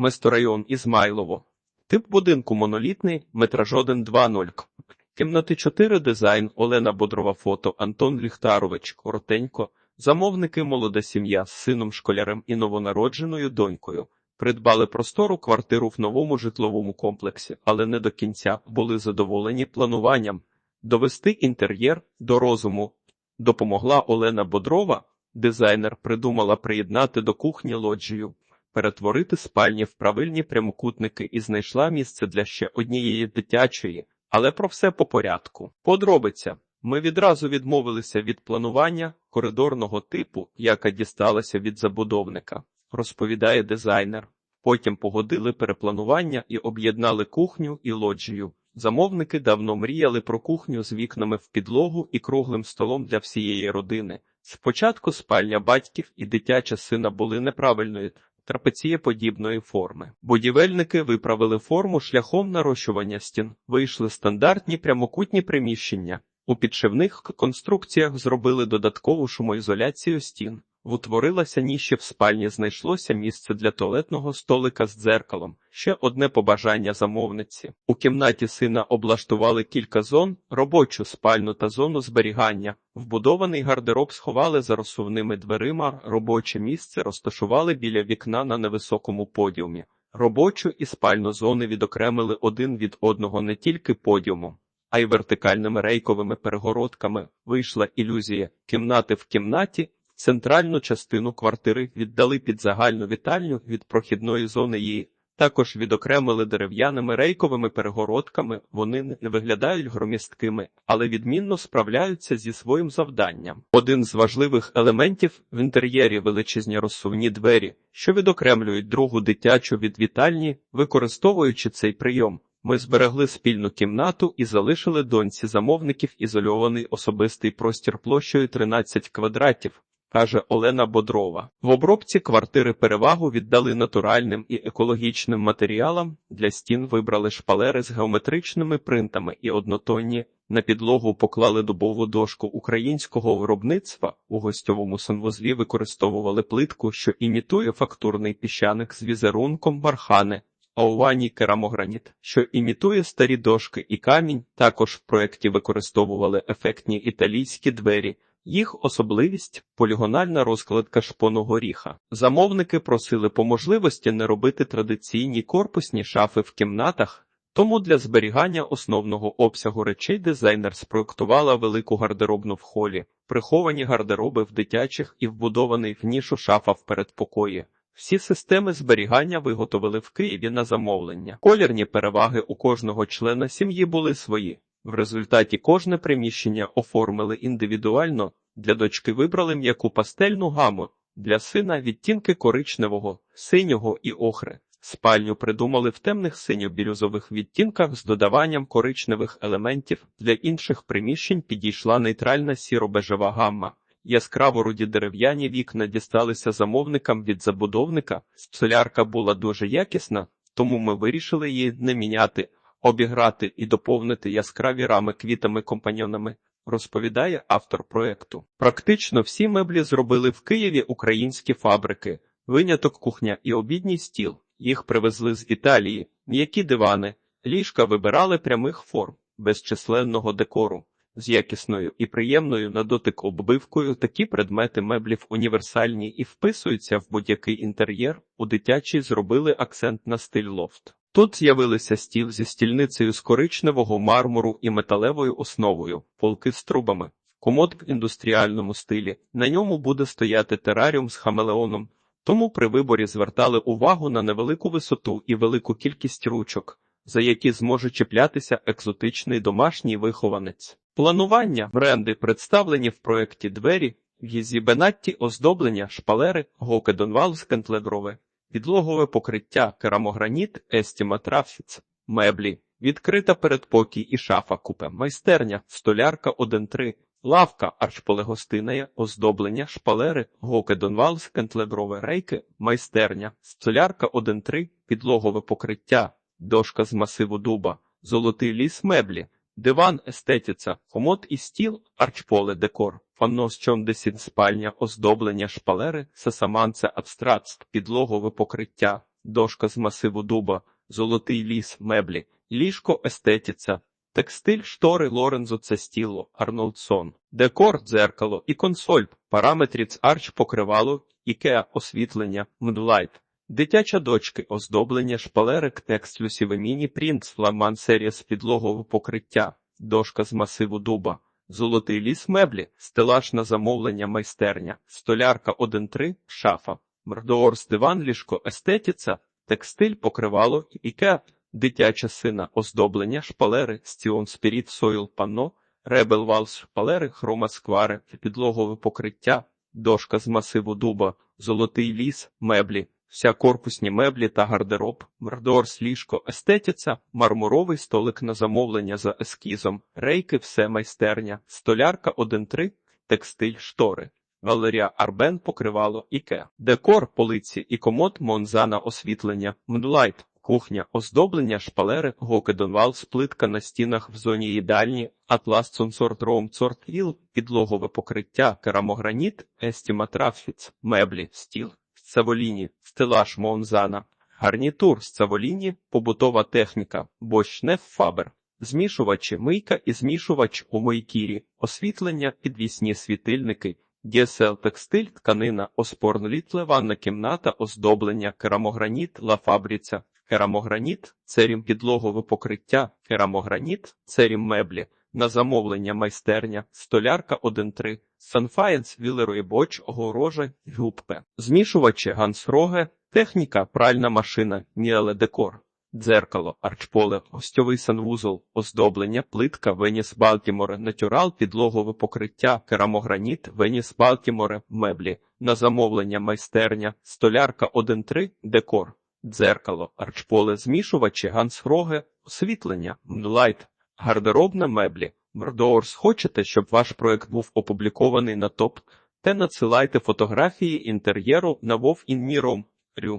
Месторайон Ізмайлово. Тип будинку монолітний, метраж 1 2.0. Кімнати 4 дизайн Олена Бодрова фото Антон Ліхтарович коротенько. Замовники молода сім'я з сином школярем і новонародженою донькою. Придбали простору квартиру в новому житловому комплексі, але не до кінця були задоволені плануванням. Довести інтер'єр до розуму допомогла Олена Бодрова. Дизайнер придумала приєднати до кухні лоджію, перетворити спальні в правильні прямокутники і знайшла місце для ще однієї дитячої, але про все по порядку. Подробиця. Ми відразу відмовилися від планування коридорного типу, яка дісталася від забудовника, розповідає дизайнер. Потім погодили перепланування і об'єднали кухню і лоджію. Замовники давно мріяли про кухню з вікнами в підлогу і круглим столом для всієї родини. Спочатку спальня батьків і дитяча сина були неправильної трапецієподібної форми. Будівельники виправили форму шляхом нарощування стін. Вийшли стандартні прямокутні приміщення. У підшивних конструкціях зробили додаткову шумоізоляцію стін. Утворилася ніщо в спальні, знайшлося місце для туалетного столика з дзеркалом. Ще одне побажання замовниці. У кімнаті сина облаштували кілька зон, робочу спальну та зону зберігання. Вбудований гардероб сховали за розсувними дверима, робоче місце розташували біля вікна на невисокому подіумі. Робочу і спальну зони відокремили один від одного не тільки подіумом, а й вертикальними рейковими перегородками. Вийшла ілюзія кімнати в кімнаті. Центральну частину квартири віддали під загальну вітальню від прохідної зони її. Також відокремили дерев'яними рейковими перегородками. Вони не виглядають громісткими, але відмінно справляються зі своїм завданням. Один з важливих елементів в інтер'єрі величезні розсувні двері, що відокремлюють другу дитячу від вітальні, використовуючи цей прийом. Ми зберегли спільну кімнату і залишили доньці замовників ізольований особистий простір площею 13 квадратів каже Олена Бодрова. В обробці квартири перевагу віддали натуральним і екологічним матеріалам. Для стін вибрали шпалери з геометричними принтами і однотонні. На підлогу поклали дубову дошку українського виробництва. У гостьовому санвузлі використовували плитку, що імітує фактурний піщаник з візерунком бархани. А у ванні керамограніт, що імітує старі дошки і камінь. Також в проєкті використовували ефектні італійські двері. Їх особливість полігональна розкладка шпону горіха. Замовники просили по можливості не робити традиційні корпусні шафи в кімнатах, тому для зберігання основного обсягу речей дизайнер спроектувала велику гардеробну в холі, приховані гардероби в дитячих і вбудований в нішу шафа в передпокої. Всі системи зберігання виготовили в Києві на замовлення. Колірні переваги у кожного члена сім'ї були свої. В результаті кожне приміщення оформили індивідуально, для дочки вибрали м'яку пастельну гаму, для сина відтінки коричневого, синього і охри. Спальню придумали в темних синьо-бірюзових відтінках з додаванням коричневих елементів. Для інших приміщень підійшла нейтральна сіро-бежева гамма. Яскраво руді дерев'яні вікна дісталися замовникам від забудовника. Солярка була дуже якісна, тому ми вирішили її не міняти обіграти і доповнити яскраві рами квітами-компаньонами, розповідає автор проекту. Практично всі меблі зробили в Києві українські фабрики, виняток кухня і обідній стіл. Їх привезли з Італії, м'які дивани, ліжка вибирали прямих форм, безчисленного декору. З якісною і приємною на дотик оббивкою такі предмети меблів універсальні і вписуються в будь-який інтер'єр. У дитячій зробили акцент на стиль лофт. Тут з'явилися стіл зі стільницею з коричневого мармуру і металевою основою, полки з трубами, комод в індустріальному стилі. На ньому буде стояти тераріум з хамелеоном, тому при виборі звертали увагу на невелику висоту і велику кількість ручок, за які зможе чіплятися екзотичний домашній вихованець. Планування бренди представлені в проєкті двері, Гізібенатті оздоблення, шпалери, Гокедонвал з кентледрове. Підлогове покриття, керамограніт, естіматрафіц, меблі, відкрита передпокій і шафа купе, майстерня, столярка 1-3, лавка, арчполегостиная, оздоблення, шпалери, гоки донвалс, кентледрове рейки, майстерня, столярка 1-3, підлогове покриття, дошка з масиву дуба, золотий ліс меблі, диван, естетиця, комод і стіл, арчполе, декор. Панно з чондесін спальня, оздоблення шпалери, сесаманце абстракт, підлогове покриття, дошка з масиву дуба, золотий ліс, меблі, ліжко естетіця, текстиль, штори Лорензо це стіло, Арнолдсон, декор, дзеркало і консоль, параметріц, арч, покривало, ікеа, освітлення, мдлайт. Дитяча дочки, оздоблення, шпалерик, текст люсіве міні принт, фламан серія з підлогового покриття, дошка з масиву дуба, золотий ліс меблі, стелаж на замовлення майстерня, столярка 1.3, шафа, мрдоорс диван, ліжко, естетіця, текстиль, покривало, іке, дитяча сина, оздоблення, шпалери, стіон спіріт, сойл, панно, ребел валс, шпалери, хрома сквари, підлогове покриття, дошка з масиву дуба, золотий ліс, меблі, вся корпусні меблі та гардероб, мрдорс, ліжко, естетіця, мармуровий столик на замовлення за ескізом, рейки, все майстерня, столярка 1.3, текстиль, штори. Валерія Арбен покривало Іке, декор, полиці і комод Монзана освітлення, Мдлайт, кухня, оздоблення, шпалери, Гокедонвал, сплитка на стінах в зоні їдальні, Атлас Цунсорт Роум Цорт Іл, підлогове покриття, керамограніт, Естіма Трафіц, меблі, стіл, Сцаволіні, стелаж Монзана, гарнітур з Сцаволіні, побутова техніка, Бощнеф Фабер. Змішувачі, мийка і змішувач у мийкірі, освітлення, підвісні світильники, ДСЛ текстиль, тканина, оспорнолітле, ванна кімната, оздоблення, керамограніт, лафабриця, керамограніт, церім підлогове покриття, керамограніт, церім меблі, на замовлення майстерня, столярка 1.3, Санфаєнс, Вілерої Боч, Огорожа, Гюбпе, змішувачі, Гансроге, техніка, пральна машина, Міеле Декор. Дзеркало, арчполе, гостьовий санвузол, оздоблення, плитка, Веніс Балтіморе, натюрал, підлогове покриття, керамограніт, Веніс Балтіморе, меблі, на замовлення майстерня, столярка 1.3, декор, дзеркало, арчполе, змішувачі, гансхроге, освітлення, мдлайт, гардеробна меблі. Мрдоорс, хочете, щоб ваш проект був опублікований на топ? Те надсилайте фотографії інтер'єру на Вов Рю.